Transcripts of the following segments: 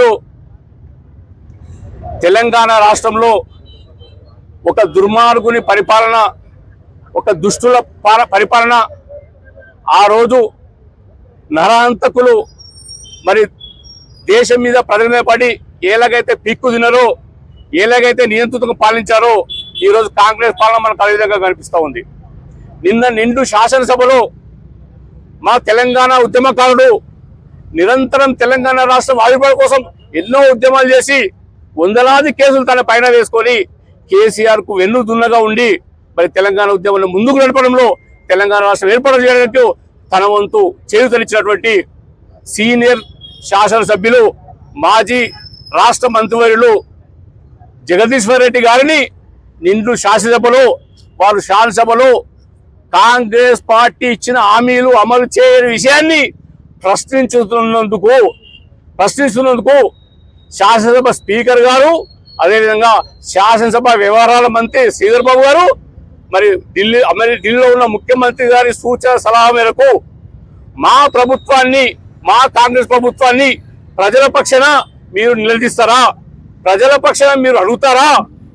ఈరోజు తెలంగాణ రాష్ట్రంలో ఒక దుర్మార్గుని పరిపాలన ఒక దుష్టుల పాల- పరిపాలన ఆ రోజు నరహంతకులు మరి దేశం మీద ప్రజల మీద పడి ఎలాగైతే పిక్కు తినరో ఎలాగైతే నియంత్రితంగా పాలించారో ఈరోజు కాంగ్రెస్ పాలన మనకు అదే విధంగా కనిపిస్తూ ఉంది. నిన్న నిండు శాసనసభలో మా తెలంగాణ ఉద్యమకారుడు నిరంతరం తెలంగాణ రాష్ట్రం ఆవిర్భావం కోసం ఎన్నో ఉద్యమాలు చేసి వందలాది కేసులు తన పైన వేసుకొని కేసీఆర్కు వెన్ను దున్నగా ఉండి మరి తెలంగాణ ఉద్యమంలో ముందుకు నడపడంలో తెలంగాణ రాష్ట్రం ఏర్పాటు చేయడానికి తన వంతు చేయుతనిచ్చినటువంటి సీనియర్ శాసనసభ్యులు మాజీ రాష్ట్ర మంత్రివర్యులు జగదీశ్వర్ రెడ్డి గారిని నిండు శాసనసభలో వారు శాసనసభలో కాంగ్రెస్ పార్టీ ఇచ్చిన హామీలు అమలు చేయని విషయాన్ని ప్రశ్నించుతున్నందుకు ప్రశ్నిస్తున్నందుకు శాసనసభ స్పీకర్ గారు అదేవిధంగా శాసనసభ వ్యవహారాల మంత్రి శ్రీధర్ బాబు గారు మరి ఢిల్లీ ఢిల్లీలో ఉన్న ముఖ్యమంత్రి గారి సూచన సలహా మేరకు మా ప్రభుత్వాన్ని మా కాంగ్రెస్ ప్రభుత్వాన్ని ప్రజల పక్షాన మీరు నిలదీస్తారా? ప్రజల పక్షాన మీరు అడుగుతారా?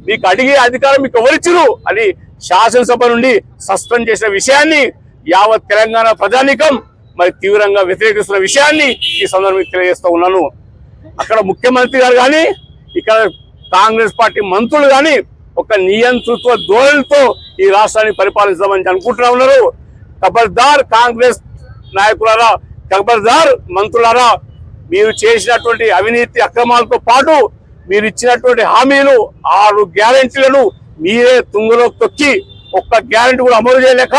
మీకు అడిగే అధికారం మీకు ఎవరిచ్చురు అని శాసనసభ నుండి సస్పెండ్ చేసిన విషయాన్ని యావత్ తెలంగాణ ప్రజానీకం మరి తీవ్రంగా వ్యతిరేకిస్తున్న విషయాన్ని ఈ సందర్భంగా తెలియజేస్తూ ఉన్నాను. అక్కడ ముఖ్యమంత్రి గారు కానీ ఇక్కడ కాంగ్రెస్ పార్టీ మంత్రులు కానీ ఒక నియంతృత్వ ధోరణితో ఈ రాష్ట్రాన్ని పరిపాలిస్తామని అనుకుంటున్నా ఉన్నారు. ఖబర్దార్ కాంగ్రెస్ నాయకులారా ఖబర్దార్ మంత్రులారా మీరు చేసినటువంటి అవినీతి అక్రమాలతో పాటు మీరు ఇచ్చినటువంటి హామీలు ఆరు గ్యారెంటీలను మీరే తుంగలో తొక్కి ఒక్క గ్యారెంటీ కూడా అమలు చేయలేక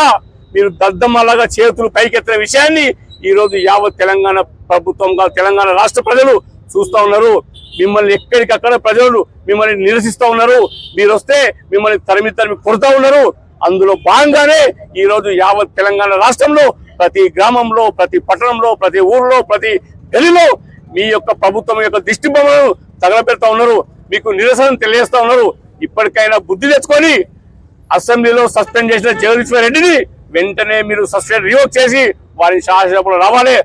మీరు దద్దమ్మలాగా చేతులు పైకెత్తిన విషయాన్ని ఈరోజు యావత్ తెలంగాణ ప్రభుత్వంగా తెలంగాణ రాష్ట్ర ప్రజలు చూస్తూ ఉన్నారు. మిమ్మల్ని ఎక్కడికక్కడ ప్రజలు మిమ్మల్ని నిరసిస్తూ ఉన్నారు. మీరు వస్తే మిమ్మల్ని తరిమి తరిమి కొడుతూ ఉన్నారు. అందులో భాగంగానే ఈ రోజు యావత్ తెలంగాణ రాష్ట్రంలో ప్రతి గ్రామంలో ప్రతి పట్టణంలో ప్రతి ఊర్లో ప్రతి గలిలో మీ యొక్క ప్రభుత్వం యొక్క దిష్టి బొమ్మలను తగలపెడతా ఉన్నారు. మీకు నిరసన తెలియజేస్తా ఉన్నారు. ఇప్పటికైనా బుద్ధి తెచ్చుకొని అసెంబ్లీలో సస్పెండ్ చేసిన జగదీశ్వర్ రెడ్డిని వెంటనే మీరు సస్పెండ్ రివోక్ చేసి వారిని శాసనసభలో రావాలి.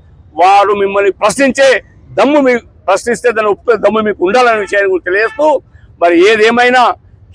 వారు మిమ్మల్ని ప్రశ్నించే దమ్ము మీ ప్రశ్నిస్తే దాని ఉప్పు దమ్ము మీకు ఉండాలనే విషయాన్ని కూడా తెలియజేస్తూ మరి ఏదేమైనా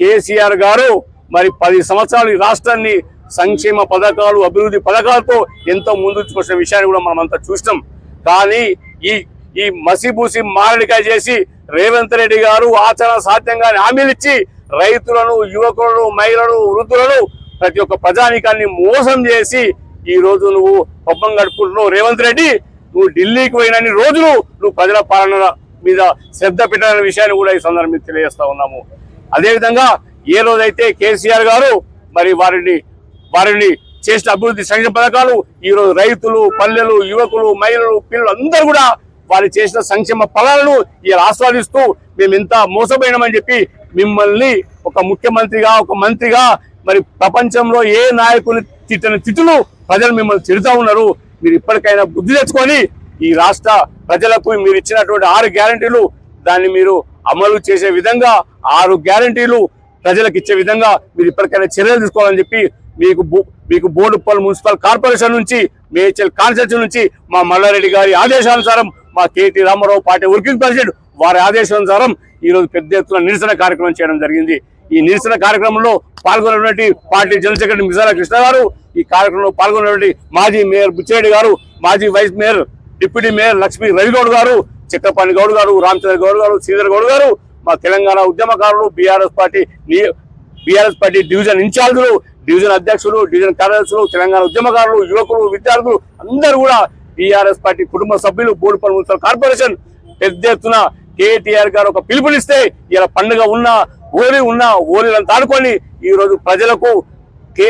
కేసీఆర్ గారు మరి పది సంవత్సరాలు ఈ రాష్ట్రాన్ని సంక్షేమ పథకాలు అభివృద్ధి పథకాలతో ఎంతో ముందుకొచ్చిన విషయాన్ని కూడా మనం అంతా చూసినాం. కానీ ఈ ఈ మసిబూసి మారడికాయ చేసి రేవంత్ రెడ్డి గారు ఆచరణ సాధ్యంగా హామీలిచ్చి రైతులను యువకులను మహిళలను వృద్ధులను ప్రతి ఒక్క ప్రజానికాన్ని మోసం చేసి ఈ రోజు నువ్వు పబ్బం గడుపుకుంటున్నావు రేవంత్ రెడ్డి నువ్వు ఢిల్లీకి పోయినన్ని రోజులు నువ్వు ప్రజల పాలన మీద శ్రద్ధ పెట్టాలనే విషయాన్ని కూడా ఈ సందర్భంగా తెలియజేస్తా ఉన్నాము. అదేవిధంగా ఏ రోజైతే కేసీఆర్ గారు మరి వారిని వారిని చేసిన అభివృద్ధి సంక్షేమ పథకాలు ఈ రోజు రైతులు పల్లెలు యువకులు మహిళలు పిల్లలు అందరూ కూడా వారు చేసిన సంక్షేమ ఫలాలను ఇలా ఆస్వాదిస్తూ మేము ఇంత మోసపోయినామని చెప్పి మిమ్మల్ని ఒక ముఖ్యమంత్రిగా ఒక మంత్రిగా మరి ప్రపంచంలో ఏ నాయకుని తిట్టిన తిట్టులు ప్రజలు మిమ్మల్ని తిడుతూ ఉన్నారు. మీరు ఇప్పటికైనా బుద్ధి తెచ్చుకొని ఈ రాష్ట్ర ప్రజలకు మీరు ఇచ్చినటువంటి ఆరు గ్యారంటీలు దాన్ని మీరు అమలు చేసే విధంగా ఆరు గ్యారంటీలు ప్రజలకు ఇచ్చే విధంగా మీరు ఇప్పటికైనా చర్యలు తీసుకోవాలని చెప్పి మీకు బో- మీకు బోడుప్పల్ మున్సిపల్ కార్పొరేషన్ నుంచి మేహెచ్ఎల్ కాన్స్టిట్యూషన్ నుంచి మా మల్లారెడ్డి గారి ఆదేశానుసారం మా K T Rama Rao party working president వారి ఆదేశానుసారం ఈ రోజు పెద్ద ఎత్తున నిరసన కార్యక్రమం చేయడం జరిగింది. ఈ నిరసన కార్యక్రమంలో పాల్గొన్నటువంటి party general secretary Misala Krishna గారు ఈ కార్యక్రమంలో పాల్గొన్నటువంటి మాజీ మేయర్ బుచ్చిరెడ్డి గారు మాజీ vice mayor deputy mayor Lakshmi Ravi Goud గారు చక్రపాణి గౌడ్ గారు రామచంద్ర గౌడ్ గారు శ్రీధర్ గౌడ్ గారు మా తెలంగాణ ఉద్యమకారులు BRS party BRS party division ఇన్ఛార్జులు division అధ్యక్షులు డివిజన్ కార్యదర్శులు తెలంగాణ ఉద్యమకారులు యువకులు విద్యార్థులు అందరూ కూడా బీఆర్ఎస్ పార్టీ కుటుంబ సభ్యులు బోడుపల్లి మున్సిపల్ కార్పొరేషన్ పెద్ద ఎత్తున కేటీఆర్ గారు ఒక పిలుపునిస్తే ఇలా పండుగ ఉన్నా ఓలి ఉన్న ఓలీలను తాడుకొని ఈరోజు ప్రజలకు కే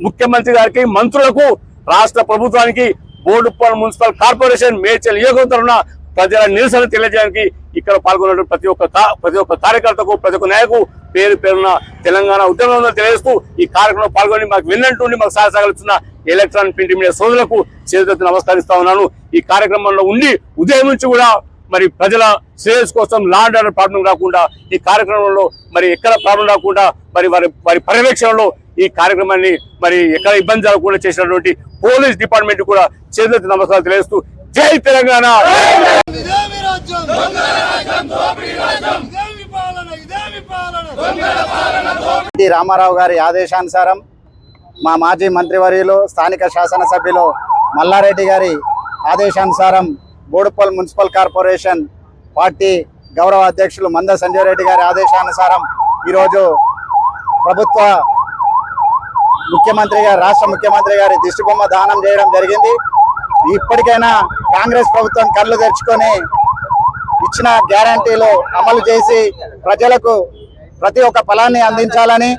ముఖ్యమంత్రి గారికి మంత్రులకు రాష్ట్ర ప్రభుత్వానికి బోడుప్పల్ మున్సిపల్ కార్పొరేషన్ మేడ్చల్ నియోజకవర్గం ప్రజల నిరసన తెలియజేయడానికి ఇక్కడ పాల్గొన్న ప్రతి ఒక్క ప్రతి ఒక్క కార్యకర్తకు ప్రతి ఒక్క నాయకు పేరు పేరున తెలంగాణ ఉద్యమంలో తెలియజేస్తూ ఈ కార్యక్రమంలో పాల్గొని మాకు విన్నట్టుండి మాకు సహసాగలుస్తున్న ఎలక్ట్రానిక్ ప్రింట్ మీడియా సోదరులకు చేతులెత్తి నమస్కరిస్తా ఉన్నాను. ఈ కార్యక్రమంలో ఉండి ఉదయం నుంచి కూడా మరి ప్రజల శ్రేయస్ కోసం లాండ్ ఆర్డర్ ప్రాబ్లం రాకుండా ఈ కార్యక్రమంలో మరి ఎక్కడ ప్రాబ్లం రాకుండా మరి వారి వారి పర్యవేక్షణలో ఈ కార్యక్రమాన్ని మరి ఎక్కడ ఇబ్బంది జరగకుండా చేసినటువంటి పోలీస్ డిపార్ట్మెంట్ కూడా చేతులెత్తి నమస్కారాలు తెలియజేస్తూ జై తెలంగాణ! రామారావు గారి ఆదేశానుసారం మా మాజీ మంత్రివర్యులు స్థానిక శాసనసభ్యులు మల్లారెడ్డి గారి ఆదేశానుసారం బోడుపల్ మున్సిపల్ కార్పొరేషన్ పార్టీ గౌరవ అధ్యక్షులు మంద సంజయ్ రెడ్డి గారి ఆదేశానుసారం ఈరోజు ప్రభుత్వ ముఖ్యమంత్రి గారు రాష్ట్ర ముఖ్యమంత్రి గారి దిష్టిబొమ్మ దానం చేయడం జరిగింది. ఇప్పటికైనా కాంగ్రెస్ ప్రభుత్వం కళ్ళు తెరుచుకొని ఇచ్చిన గ్యారంటీలు అమలు చేసి ప్రజలకు ప్రతి ఒక్క ఫలాన్ని అందించాలని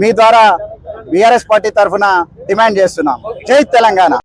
మీ ద్వారా బీఆర్ఎస్ పార్టీ తరఫున డిమాండ్ చేస్తున్నాం. జై తెలంగాణ.